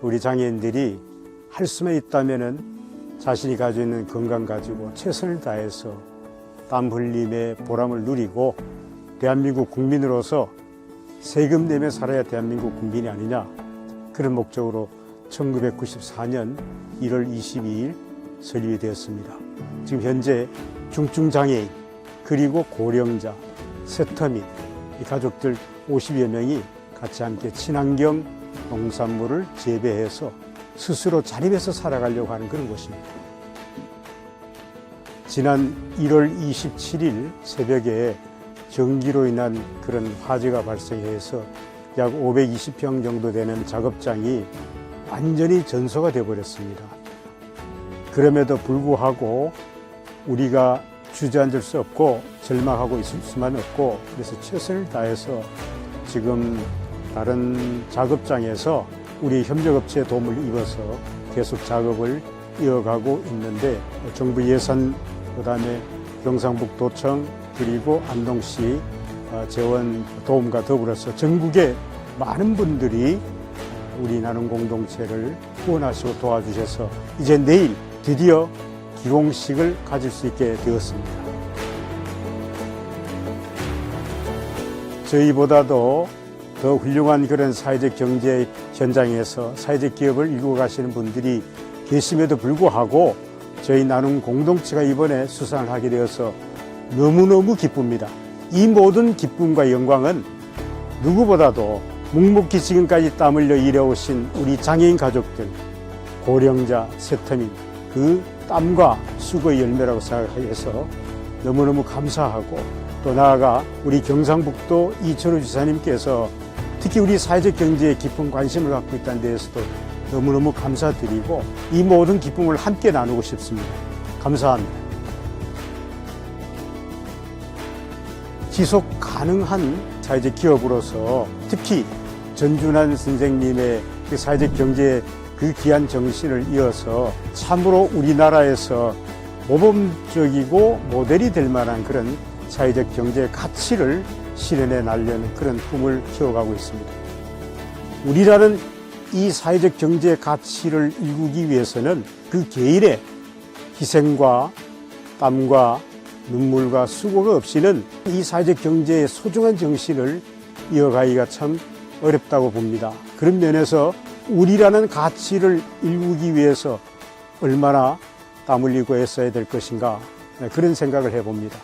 우리 장애인들이 할 수만 있다면은 자신이 가지고 있는 건강 가지고 최선을 다해서 땀 흘림의 보람을 누리고 대한민국 국민으로서 세금 내며 살아야 대한민국 국민이 아니냐 그런 목적으로 1994년 1월 22일 설립이 되었습니다. 지금 현재 중증장애인 그리고 고령자, 세터민 이 가족들 50여 명이 같이 함께 친환경 농산물을 재배해서 스스로 자립해서 살아가려고 하는 그런 곳입니다. 지난 1월 27일 새벽에 전기로 인한 그런 화재가 발생해서 약 520평 정도 되는 작업장이 완전히 전소가 되어버렸습니다. 그럼에도 불구하고 우리가 주저앉을 수 없고 절망하고 있을 수만 없고 그래서 최선을 다해서 지금 다른 작업장에서 우리 협력업체의 도움을 입어서 계속 작업을 이어가고 있는데 정부 예산 그다음에 경상북도청 그리고 안동시 어, 재원 도움과 더불어서 전국의 많은 분들이 우리 나눔 공동체를 후원하시고 도와주셔서 이제 내일 드디어 기공식을 가질 수 있게 되었습니다. 저희보다도 더 훌륭한 그런 사회적 경제 현장에서 사회적 기업을 이루고 가시는 분들이 계심에도 불구하고 저희 나눔 공동체가 이번에 수상을 하게 되어서 너무너무 기쁩니다. 이 모든 기쁨과 영광은 누구보다도 묵묵히 지금까지 땀 흘려 일해오신 우리 장애인 가족들, 고령자, 세터민, 그 땀과 수고의 열매라고 생각해서 너무너무 감사하고 또 나아가 우리 경상북도 이철우 지사님께서 특히 우리 사회적 경제에 깊은 관심을 갖고 있다는 데에서도 너무너무 감사드리고 이 모든 기쁨을 함께 나누고 싶습니다. 감사합니다. 지속 가능한 사회적 기업으로서 특히 전준환 선생님의 그 사회적 경제의 그 귀한 정신을 이어서 참으로 우리나라에서 모범적이고 모델이 될 만한 그런 사회적 경제의 가치를 실현해 나려는 그런 꿈을 키워가고 있습니다. 우리라는 이 사회적 경제의 가치를 일구기 위해서는 그 개인의 희생과 땀과 눈물과 수고가 없이는 이 사회적 경제의 소중한 정신을 이어가기가 참 어렵다고 봅니다. 그런 면에서 우리라는 가치를 일구기 위해서 얼마나 땀 흘리고 애써야 될 것인가 그런 생각을 해봅니다.